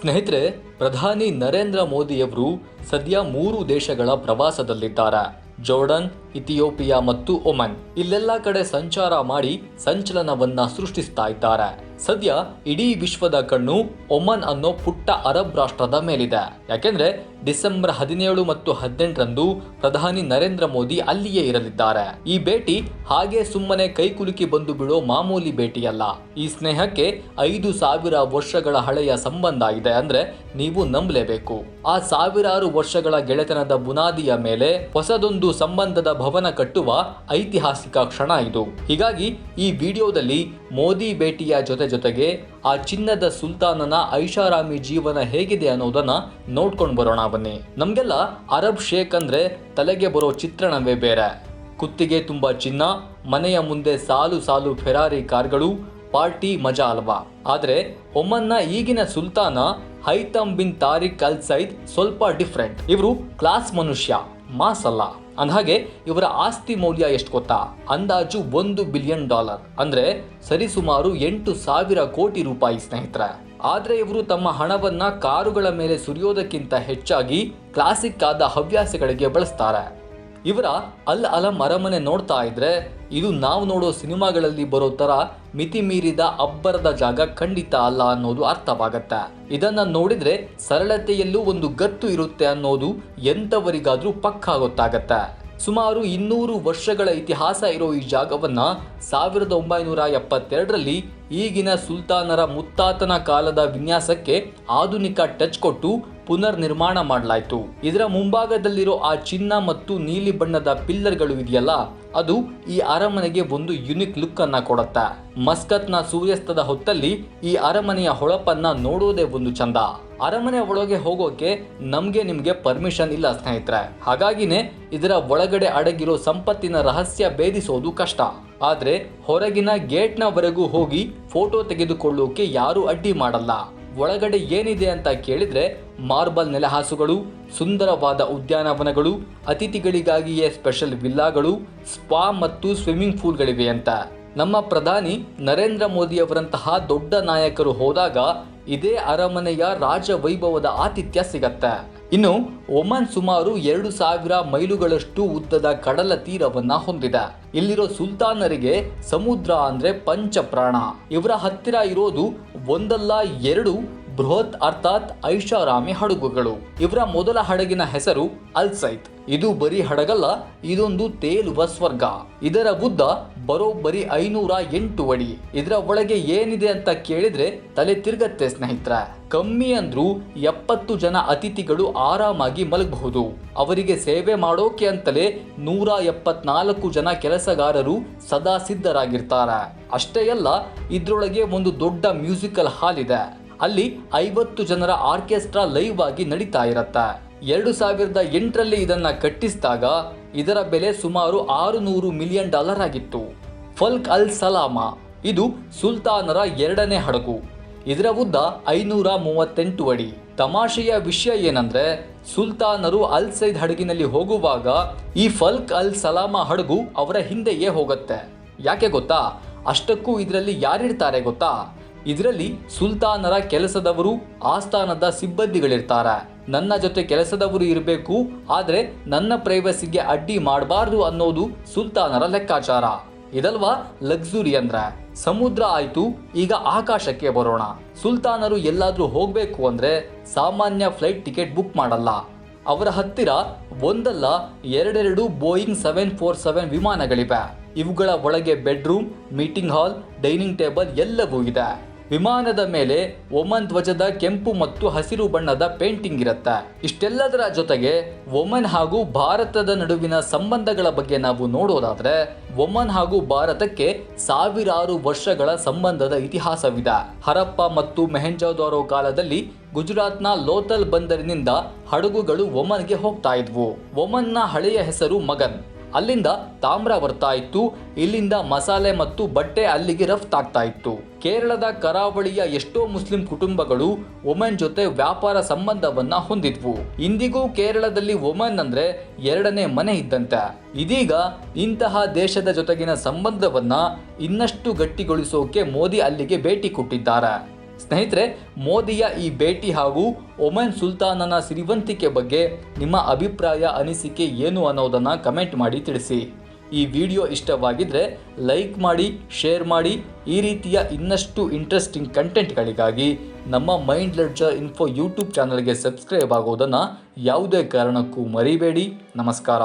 ಸ್ನೇಹಿತರೆ ಪ್ರಧಾನಿ ನರೇಂದ್ರ ಮೋದಿಯವರು ಸದ್ಯ ಮೂರು ದೇಶಗಳ ಪ್ರವಾಸದಲ್ಲಿದ್ದಾರೆ. ಜೋರ್ಡನ್ ಇಥಿಯೋಪಿಯಾ ಮತ್ತು ಒಮನ್ ಇಲ್ಲೆಲ್ಲ ಕಡೆ ಸಂಚಾರ ಮಾಡಿ ಸಂಚಲನವನ್ನ ಸೃಷ್ಟಿಸ್ತಾ ಇದ್ದಾರೆ. ಸದ್ಯ ಇಡೀ ವಿಶ್ವದ ಕಣ್ಣು ಒಮನ್ ಅನ್ನೋ ಪುಟ್ಟ ಅರಬ್ ರಾಷ್ಟ್ರದ ಮೇಲಿದೆ. ಯಾಕೆಂದ್ರೆ ಡಿಸೆಂಬರ್ ಹದಿನೇಳು ಮತ್ತು ಹದಿನೆಂಟರಂದು ಪ್ರಧಾನಿ ನರೇಂದ್ರ ಮೋದಿ ಅಲ್ಲಿಯೇ ಇರಲಿದ್ದಾರೆ. ಈ ಭೇಟಿ ಹಾಗೆ ಸುಮ್ಮನೆ ಕೈಕುಲುಕಿ ಬಂದು ಬಿಡೋ ಮಾಮೂಲಿ ಭೇಟಿಯಲ್ಲ. ಈ ಸ್ನೇಹಕ್ಕೆ ಐದು ಸಾವಿರ ವರ್ಷಗಳ ಹಳೆಯ ಸಂಬಂಧ ಇದೆ ಅಂದ್ರೆ ನೀವು ನಂಬಲೇಬೇಕು. ಆ ಸಾವಿರಾರು ವರ್ಷಗಳ ಗೆಳೆತನದ ಬುನಾದಿಯ ಮೇಲೆ ಹೊಸದೊಂದು ಸಂಬಂಧದ ಭವನ ಕಟ್ಟುವ ಐತಿಹಾಸಿಕ ಕ್ಷಣ ಇದು. ಹೀಗಾಗಿ ಈ ವಿಡಿಯೋದಲ್ಲಿ ಮೋದಿ ಭೇಟಿಯ ಜೊತೆ ಜೊತೆಗೆ ಆ ಚಿನ್ನದ ಸುಲ್ತಾನನ ಐಷಾರಾಮಿ ಜೀವನ ಹೇಗಿದೆ ಅನ್ನೋದನ್ನ ನೋಡ್ಕೊಂಡು ಬರೋಣ ಬನ್ನಿ. ನಮ್ಗೆಲ್ಲ ಅರಬ್ ಶೇಖ್ ಅಂದ್ರೆ ತಲೆಗೆ ಬರೋ ಚಿತ್ರಣವೇ ಬೇರೆ. ಕುತ್ತಿಗೆ ತುಂಬಾ ಚಿನ್ನ, ಮನೆಯ ಮುಂದೆ ಸಾಲು ಸಾಲು ಫೆರಾರಿ ಕಾರ್ಗಳು, ಪಾರ್ಟಿ ಮಜಾ ಅಲ್ವಾ? ಆದ್ರೆ ಒಮ್ಮನ್ನ ಈಗಿನ ಸುಲ್ತಾನ ಹೈತಮ್ ಬಿನ್ ತಾರಿಕ್ ಅಲ್ ಸೈದ್ ಸ್ವಲ್ಪ ಡಿಫ್ರೆಂಟ್. ಇವರು ಕ್ಲಾಸ್ ಮನುಷ್ಯ, ಮಾಸ್ ಅಲ್ಲ. ಅಂದಹಾಗೆ, ಇವರ ಆಸ್ತಿ ಮೌಲ್ಯ ಎಷ್ಟು ಗೊತ್ತಾ? ಅಂದಾಜು ಒಂದು ಬಿಲಿಯನ್ ಡಾಲರ್. ಅಂದ್ರೆ ಸರಿಸುಮಾರು ಎಂಟು ಸಾವಿರ ಕೋಟಿ ರೂಪಾಯಿ, ಸ್ನೇಹಿತರೆ. ಆದರೆ ಇವರು ತಮ್ಮ ಹಣವನ್ನ ಕಾರುಗಳ ಮೇಲೆ ಸುರಿಯೋದಕ್ಕಿಂತ ಹೆಚ್ಚಾಗಿ ಕ್ಲಾಸಿಕ್ ಆದ ಹವ್ಯಾಸಗಳಿಗೆ ಬಳಸ್ತಾರೆ. ಇವರ ಅಲ್ ಅಲಂ ಅರಮನೆ ನೋಡ್ತಾ ಇದ್ರೆ ಇದು ನಾವು ನೋಡೋ ಸಿನಿಮಾಗಳಲ್ಲಿ ಬರೋ ತರ ಮಿತಿ ಮೀರಿದ ಅಬ್ಬರದ ಜಾಗ ಖಂಡಿತ ಅಲ್ಲ ಅನ್ನೋದು ಅರ್ಥವಾಗತ್ತೆ. ಇದನ್ನ ನೋಡಿದ್ರೆ ಸರಳತೆಯಲ್ಲೂ ಒಂದು ಗತ್ತು ಇರುತ್ತೆ ಅನ್ನೋದು ಎಂಥವರಿಗಾದ್ರೂ ಪಕ್ಕಾ ಗೊತ್ತಾಗತ್ತೆ. ಸುಮಾರು ಇನ್ನೂರು ವರ್ಷಗಳ ಇತಿಹಾಸ ಇರೋ ಈ ಜಾಗವನ್ನ ಸಾವಿರದ ಒಂಬೈನೂರ ಎಪ್ಪತ್ತೆರಡರಲ್ಲಿ ಈಗಿನ ಸುಲ್ತಾನರ ಮುತ್ತಾತನ ಕಾಲದ ವಿನ್ಯಾಸಕ್ಕೆ ಆಧುನಿಕ ಟಚ್ ಕೊಟ್ಟು ಪುನರ್ ನಿರ್ಮಾಣ ಮಾಡಲಾಯಿತು. ಇದರ ಮುಂಭಾಗದಲ್ಲಿರೋ ಆ ಚಿನ್ನ ಮತ್ತು ನೀಲಿ ಬಣ್ಣದ ಪಿಲ್ಲರ್ಗಳು ಇದೆಯಲ್ಲ, ಅದು ಈ ಅರಮನೆಗೆ ಒಂದು ಯುನಿಕ್ ಲುಕ್ ಅನ್ನ ಕೊಡುತ್ತೆ. ಮಸ್ಕತ್ನ ಸೂರ್ಯಾಸ್ತದ ಹೊತ್ತಲ್ಲಿ ಈ ಅರಮನೆಯ ಹೊಳಪನ್ನ ನೋಡೋದೇ ಒಂದು ಚಂದ. ಅರಮನೆ ಒಳಗೆ ಹೋಗೋಕೆ ನಮ್ಗೆ ನಿಮ್ಗೆ ಪರ್ಮಿಷನ್ ಇಲ್ಲ ಸ್ನೇಹಿತರೆ. ಹಾಗಾಗಿನೇ ಇದರ ಒಳಗಡೆ ಅಡಗಿರೋ ಸಂಪತ್ತಿನ ರಹಸ್ಯ ಭೇದಿಸೋದು ಕಷ್ಟ. ಆದ್ರೆ ಹೊರಗಿನ ಗೇಟ್ನವರೆಗೂ ಹೋಗಿ ಫೋಟೋ ತೆಗೆದುಕೊಳ್ಳೋಕೆ ಯಾರು ಅಡ್ಡಿ ಮಾಡಲ್ಲ. ಒಳಗಡೆ ಏನಿದೆ ಅಂತ ಕೇಳಿದ್ರೆ ಮಾರ್ಬಲ್ ನೆಲಹಾಸುಗಳು, ಸುಂದರವಾದ ಉದ್ಯಾನವನಗಳು, ಅತಿಥಿಗಳಿಗಾಗಿಯೇ ಸ್ಪೆಷಲ್ ವಿಲ್ಲಾಗಳು, ಸ್ಪಾ ಮತ್ತು ಸ್ವಿಮ್ಮಿಂಗ್ ಪೂಲ್ಗಳಿವೆ ಅಂತ. ನಮ್ಮ ಪ್ರಧಾನಿ ನರೇಂದ್ರ ಮೋದಿಯವರಂತಹ ದೊಡ್ಡ ನಾಯಕರು ಹೋದಾಗ ಇದೇ ಅರಮನೆಯ ರಾಜ ವೈಭವದ ಆತಿಥ್ಯ ಸಿಗತ್ತೆ. ಇನ್ನು ಒಮನ್ ಸುಮಾರು ಎರಡು ಸಾವಿರ ಮೈಲುಗಳಷ್ಟು ಉದ್ದದ ಕಡಲ ತೀರವನ್ನ ಹೊಂದಿದೆ. ಇಲ್ಲಿರೋ ಸುಲ್ತಾನರಿಗೆ ಸಮುದ್ರ ಅಂದ್ರೆ ಪಂಚ ಪ್ರಾಣ ಇವರ ಹತ್ತಿರ ಇರೋದು ಒಂದಲ್ಲ ಎರಡು ಬೃಹತ್ ಅರ್ಥಾತ್ ಐಷಾರಾಮಿ ಹಡಗುಗಳು. ಇವರ ಮೊದಲ ಹಡಗಿನ ಹೆಸರು ಅಲ್ಸೈತ್. ಇದು ಬರೀ ಹಡಗಲ್ಲ, ಇದೊಂದು ತೇಲುವ ಸ್ವರ್ಗ. ಇದರ ಉದ್ದ ಬರೋಬ್ಬರಿ ಐನೂರ ಎಂಟು ಅಡಿ. ಇದರ ಒಳಗೆ ಏನಿದೆ ಅಂತ ಕೇಳಿದ್ರೆ ತಲೆ ತಿರುಗತ್ತೆ ಸ್ನೇಹಿತರ. ಕಮ್ಮಿ ಅಂದ್ರೂ ಎಪ್ಪತ್ತು ಜನ ಅತಿಥಿಗಳು ಆರಾಮಾಗಿ ಮಲಗಬಹುದು. ಅವರಿಗೆ ಸೇವೆ ಮಾಡೋಕೆ ಅಂತಲೇ ನೂರ ಎಪ್ಪತ್ನಾಲ್ಕು ಜನ ಕೆಲಸಗಾರರು ಸದಾ ಸಿದ್ಧರಾಗಿರ್ತಾರೆ. ಅಷ್ಟೇ ಅಲ್ಲ, ಇದ್ರೊಳಗೆ ಒಂದು ದೊಡ್ಡ ಮ್ಯೂಸಿಕಲ್ ಹಾಲ್ ಇದೆ. ಅಲ್ಲಿ ಐವತ್ತು ಜನರ ಆರ್ಕೆಸ್ಟ್ರಾ ಲೈವ್ ಆಗಿ ನಡೀತಾ ಇರತ್ತೆ. ಎರಡು ಸಾವಿರದ ಎಂಟರಲ್ಲಿ ಇದನ್ನ ಕಟ್ಟಿಸಿದಾಗ ಇದರ ಬೆಲೆ ಸುಮಾರು ಆರು ನೂರು ಮಿಲಿಯನ್ ಡಾಲರ್ ಆಗಿತ್ತು. ಫಲ್ಕ್ ಅಲ್ ಸಲಾಮ, ಇದು ಸುಲ್ತಾನರ ಎರಡನೇ ಹಡಗು. ಇದರ ಉದ್ದ ಐನೂರ ಮೂವತ್ತೆಂಟು ಅಡಿ. ತಮಾಷೆಯ ವಿಷಯ ಏನಂದ್ರೆ, ಸುಲ್ತಾನರು ಅಲ್ ಸೈದ್ ಹಡಗಿನಲ್ಲಿ ಹೋಗುವಾಗ ಈ ಫಲ್ಕ್ ಅಲ್ ಸಲಾಮ ಹಡಗು ಅವರ ಹಿಂದೆಯೇ ಹೋಗುತ್ತೆ. ಯಾಕೆ ಗೊತ್ತಾ? ಅಷ್ಟಕ್ಕೂ ಇದರಲ್ಲಿ ಯಾರಿರ್ತಾರೆ ಗೊತ್ತಾ? ಇದರಲ್ಲಿ ಸುಲ್ತಾನರ ಕೆಲಸದವರು ಆಸ್ಥಾನದ ಸಿಬ್ಬಂದಿಗಳಿರ್ತಾರೆ. ನನ್ನ ಜೊತೆ ಕೆಲಸದವರು ಇರಬೇಕು, ಆದರೆ ನನ್ನ ಪ್ರೈವಸಿಗೆ ಅಡ್ಡಿ ಮಾಡಬಾರ್ದು ಅನ್ನೋದು ಸುಲ್ತಾನರ ಲೆಕ್ಕಾಚಾರ. ಇದಲ್ವಾ? ಲಕ್ಸುರಿ ಅಂದ್ರೆ. ಸಮುದ್ರ ಆಯ್ತು, ಈಗ ಆಕಾಶಕ್ಕೆ ಬರೋಣ. ಸುಲ್ತಾನರು ಎಲ್ಲಾದ್ರೂ ಹೋಗಬೇಕು ಅಂದ್ರೆ ಸಾಮಾನ್ಯ ಫ್ಲೈಟ್ ಟಿಕೆಟ್ ಬುಕ್ ಮಾಡಲ್ಲ. ಅವರ ಹತ್ತಿರ ಒಂದಲ್ಲ, ಎರಡೆರಡು ಬೋಯಿಂಗ್ ಸೆವೆನ್ ಫೋರ್ ಸೆವೆನ್ ವಿಮಾನಗಳಿವೆ. ಇವುಗಳ ಒಳಗೆ bedroom, meeting hall, dining table ಎಲ್ಲವೂ ಇದೆ. ವಿಮಾನದ ಮೇಲೆ ಒಮನ್ ಧ್ವಜದ ಕೆಂಪು ಮತ್ತು ಹಸಿರು ಬಣ್ಣದ ಪೇಂಟಿಂಗ್ ಇರುತ್ತೆ. ಇಷ್ಟೆಲ್ಲದರ ಜೊತೆಗೆ ಒಮನ್ ಹಾಗೂ ಭಾರತದ ನಡುವಿನ ಸಂಬಂಧಗಳ ಬಗ್ಗೆ ನಾವು ನೋಡೋದಾದ್ರೆ ಒಮನ್ ಹಾಗೂ ಭಾರತಕ್ಕೆ ಸಾವಿರಾರು ವರ್ಷಗಳ ಸಂಬಂಧದ ಇತಿಹಾಸವಿದೆ. ಹರಪ್ಪ ಮತ್ತು ಮೆಹೆಂಜೋದಾರೋ ಕಾಲದಲ್ಲಿ ಗುಜರಾತ್ನ ಲೋತಲ್ ಬಂದರಿನಿಂದ ಹಡಗುಗಳು ಒಮನ್ಗೆ ಹೋಗ್ತಾ ಇದ್ವು. ಒಮನ್ನ ಹಳೆಯ ಹೆಸರು ಮಗನ್. ಅಲ್ಲಿಂದ ತಾಮ್ರ ಬರ್ತಾ ಇತ್ತು. ಇಲ್ಲಿಂದ ಮಸಾಲೆ ಮತ್ತು ಬಟ್ಟೆ ಅಲ್ಲಿಗೆ ರಫ್ತಾಗ್ತಾ ಇತ್ತು. ಕೇರಳದ ಕರಾವಳಿಯ ಎಷ್ಟೋ ಮುಸ್ಲಿಂ ಕುಟುಂಬಗಳು ಒಮನ್ ಜೊತೆ ವ್ಯಾಪಾರ ಸಂಬಂಧವನ್ನ ಹೊಂದಿದ್ವು. ಇಂದಿಗೂ ಕೇರಳದಲ್ಲಿ ಒಮನ್ ಅಂದ್ರೆ ಎರಡನೇ ಮನೆ ಇದ್ದಂತೆ. ಇದೀಗ ಇಂತಹ ದೇಶದ ಜೊತೆಗಿನ ಸಂಬಂಧವನ್ನ ಇನ್ನಷ್ಟು ಗಟ್ಟಿಗೊಳಿಸೋಕೆ ಮೋದಿ ಅಲ್ಲಿಗೆ ಭೇಟಿ ಕೊಟ್ಟಿದ್ದಾರೆ. ಸ್ನೇಹಿತರೆ, ಮೋದಿಯ ಈ ಭೇಟಿ ಹಾಗೂ ಒಮನ್ ಸುಲ್ತಾನನ ಸಿರಿವಂತಿಕೆ ಬಗ್ಗೆ ನಿಮ್ಮ ಅಭಿಪ್ರಾಯ, ಅನಿಸಿಕೆ ಏನು ಅನ್ನೋದನ್ನು ಕಮೆಂಟ್ ಮಾಡಿ ತಿಳಿಸಿ. ಈ ವಿಡಿಯೋ ಇಷ್ಟವಾಗಿದ್ದರೆ ಲೈಕ್ ಮಾಡಿ, ಶೇರ್ ಮಾಡಿ ಈ ರೀತಿಯ ಇನ್ನಷ್ಟು ಇಂಟ್ರೆಸ್ಟಿಂಗ್ ಕಂಟೆಂಟ್ಗಳಿಗಾಗಿ ನಮ್ಮ ಮೈಂಡ್ ಲೆಡ್ಜರ್ ಇನ್ಫೋ ಯೂಟ್ಯೂಬ್ ಚಾನಲ್ಗೆ ಸಬ್ಸ್ಕ್ರೈಬ್ ಆಗೋದನ್ನು ಯಾವುದೇ ಕಾರಣಕ್ಕೂ ಮರಿಬೇಡಿ. ನಮಸ್ಕಾರ.